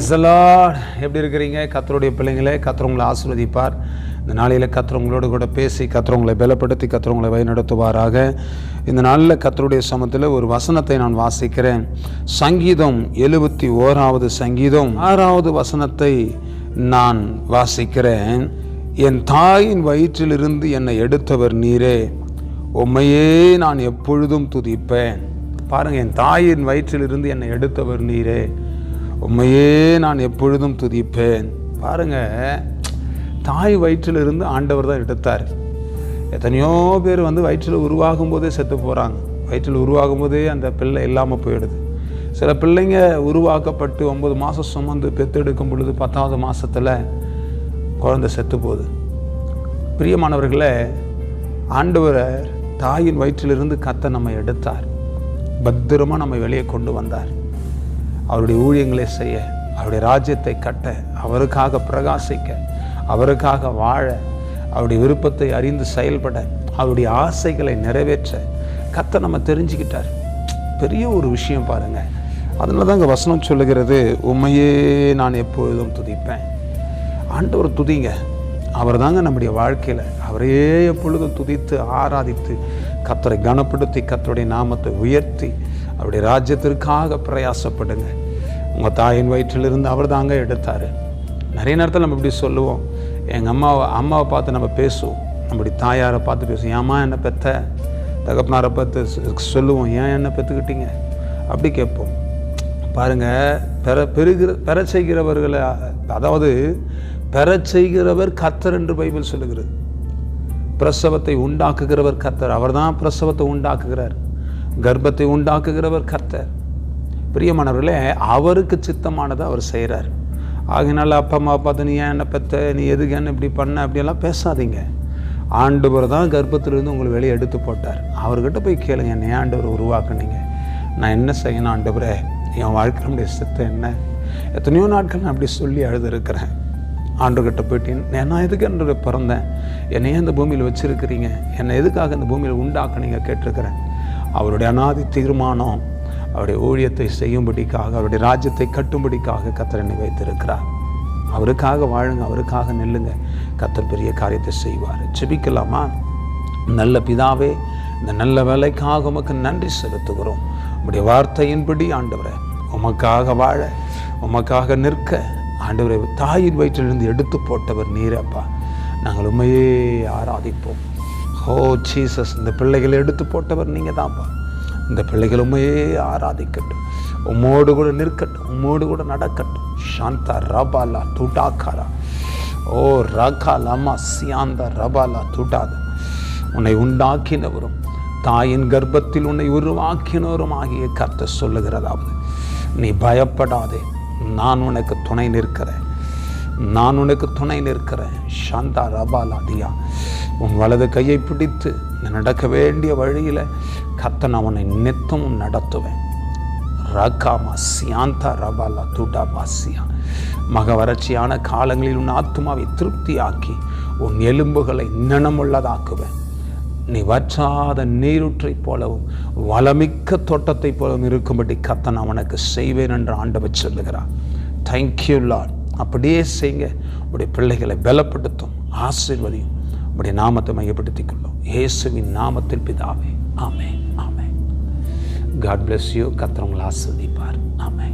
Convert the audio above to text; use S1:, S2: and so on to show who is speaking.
S1: பிரைசலாட் எப்படி இருக்கிறீங்க? கத்தருடைய பிள்ளைங்களே கத்தர் ஆசிர்வதிப்பார் ஆசீர்வதிப்பார். இந்த நாளையில் கத்தர் கூட பேசி கத்தர் பலப்படுத்தி கத்தர் வழிநடத்துவாராக. இந்த நாளில் கத்தருடைய சமத்தில் ஒரு வசனத்தை நான் வாசிக்கிறேன். சங்கீதம் எழுபத்தி ஓராவது சங்கீதம். ஆறாவது வசனத்தை நான் வாசிக்கிறேன். என் தாயின் வயிற்றிலிருந்து என்னை எடுத்தவர் நீரே. உம்மையே நான் எப்பொழுதும் துதிப்பேன். பாருங்கள் என் தாயின் வயிற்றிலிருந்து என்னை எடுத்தவர் நீரே. உண்மையே நான் எப்பொழுதும் துதிப்பேன். பாருங்க தாய் வயிற்றிலிருந்து ஆண்டவர் தான் எடுத்தார். எத்தனையோ பேர் வந்து வயிற்றில் உருவாகும் போதே செத்து போகிறாங்க வயிற்றில் உருவாகும் போதே அந்த பிள்ளை இல்லாமல் போயிடுது. சில பிள்ளைங்க உருவாக்கப்பட்டு ஒன்பது மாதம் சுமந்து பெத்தெடுக்கும் பொழுது பத்தாவது மாதத்தில் குழந்தை செத்து போகுது. பிரியமானவர்களே ஆண்டவரை தாயின் வயிற்றிலிருந்து கத்த நம்ம எடுத்தார். பத்திரமா நம்ம வெளியே கொண்டு வந்தார். அவருடைய ஊழியங்களை செய்ய அவருடைய ராஜ்யத்தை கட்ட அவருக்காக பிரகாசிக்க அவருக்காக வாழ அவருடைய விருப்பத்தை அறிந்து செயல்பட அவருடைய ஆசைகளை நிறைவேற்ற கத்த நம்ம தெரிஞ்சுக்கிட்டார். பெரிய ஒரு விஷயம் பாருங்க. அதனால தான் இங்கே வசனம் சொல்லுகிறது உண்மையே நான் எப்பொழுதும் துதிப்பேன். ஆண்டவர் துதிங்க. அவர் தாங்க நம்முடைய வாழ்க்கையில் அவரையே எப்பொழுதும் துதித்து ஆராதித்து கத்தரை கனப்படுத்தி கத்தருடைய நாமத்தை உயர்த்தி அவருடைய ராஜ்யத்திற்காக பிரயாசப்படுங்க. உங்கள் தாயின் வயிற்றிலிருந்து அவர் தாங்க எடுத்தார். நிறைய நேரத்தில் நம்ம இப்படி சொல்லுவோம். எங்கள் அம்மாவை அம்மாவை பார்த்து நம்ம பேசுவோம். நம்முடைய தாயாரை பார்த்து பேசுவோம். ஏம்மா என்னை பெத்த? தகப்பனாரை பார்த்து சொல்லுவோம். ஏன் என்ன பெற்றுக்கிட்டீங்க அப்படி கேட்போம். பாருங்கள் பெற பெறுகிற பெற செய்கிறவர்களை அதாவது பெற செய்கிறவர் கத்தர் என்று பைபிள் சொல்லுகிறது. பிரசவத்தை உண்டாக்குகிறவர் கத்தர் அவர் தான் பிரசவத்தை உண்டாக்குகிறார். கர்ப்பத்தை உண்டாக்குகிறவர் கர்த்தர். பிரியமானவர்களே அவருக்கு சித்தமானதை அவர் செய்கிறார் ஆகினால அப்பா அம்மா பார்த்து நீ ஏன் என்ன பெத்த நீ எதுக்கு என்ன இப்படி பண்ண அப்படியெல்லாம் பேசாதீங்க. ஆண்டவர் தான் கர்ப்பத்திலிருந்து உங்களை வெளியே எடுத்து போட்டார். அவர்கிட்ட போய் கேளுங்க என்னை ஆண்டவர் உருவாக்குனீங்க? நான் என்ன செய்யணும் ஆண்டவரே? என் வாழ்க்கையினுடைய சித்தம் என்ன? எத்தனையோ நாட்கள் நான் அப்படி சொல்லி அழுதுருக்கிறேன். ஆண்டுகிட்ட போயிட்டு நான் எதுக்கு என்று பிறந்தேன்? என்னையே இந்த பூமியில் வச்சுருக்கிறீங்க? என்னை எதுக்காக இந்த பூமியில் உண்டாக்குனீங்க? கேட்டிருக்கிறேன். அவருடைய அனாதி தீர்மானம் அவருடைய ஊழியத்தை செய்யும்படிக்காக அவருடைய ராஜ்யத்தை கட்டும்படிக்காக கத்தரனை வைத்திருக்கிறார். அவருக்காக வாழுங்க அவருக்காக நில்லுங்க. கத்தர் பெரிய காரியத்தை செய்வார். ஜெபிக்கலாமா? நல்ல பிதாவே இந்த நல்ல வேலைக்காக உமக்கு நன்றி செலுத்துகிறோம். உடைய வார்த்தையின்படி ஆண்டவரை உமக்காக வாழ உமக்காக நிற்க ஆண்டவரை தாயின் வயிற்றிலிருந்து எடுத்து போட்டவர் நீரப்பா. நாங்கள் உண்மையே ஆராதிப்போம். ஓ ஜீசஸ் இந்த பிள்ளைகளை எடுத்து போட்டவர் நீங்கள் தான்ப்பா இந்த பிள்ளைகள் உண்மையே ஆராதிக்கட்டும். உம்மோடு கூட நிற்கட்டும் உம்மோடு கூட நடக்கட்டும். சாந்தா ரபாலா துடாக்காரா. ஓ ரகா லமா சியாந்த ரபாலா துடாத. உன்னை உண்டாக்கினவரும் தாயின் கர்ப்பத்தில் உன்னை உருவாக்கினவரும் ஆகிய கருத்தை சொல்லுகிறதாவது. நீ பயப்படாதே நான் உனக்கு துணை நிற்கிறேன். நான் உனக்கு துணை நிற்கிறேன். சாந்தா ரபாலா தியா. உன் வலது கையை பிடித்து நீ நடக்க வேண்டிய வழியில் கத்தன் அவனை நித்தமும் நடத்துவேன். ரகாமா சியாந்தா ரபாலா துடா பாசியா. மக வறட்சியான காலங்களில் உன் ஆத்மாவை திருப்தியாக்கி உன் எலும்புகளை நினமுள்ளதாக்குவேன். நீ வற்றாத நீரூற்றைப் போலவும் வளமிக்க தோட்டத்தைப் போலவும் இருக்கும்படி கத்தன் அவனுக்கு செய்வேன் என்று ஆண்டவர் சொல்லுகிறார். தேங்க்யூ லார்ட் அப்படியே செய்யுங்க. உடைய பிள்ளைகளை பலப்படுத்தும் ஆசீர்வதியும் உடைய நாமத்தை மையப்படுத்திக் கொள்ளும் இயேசுவின் நாமத்தில் பிதாவே. ஆமே ஆமே காட் பிளஸ் யூ கத்திரவங்களை ஆஸ்வதிப்பார் ஆமே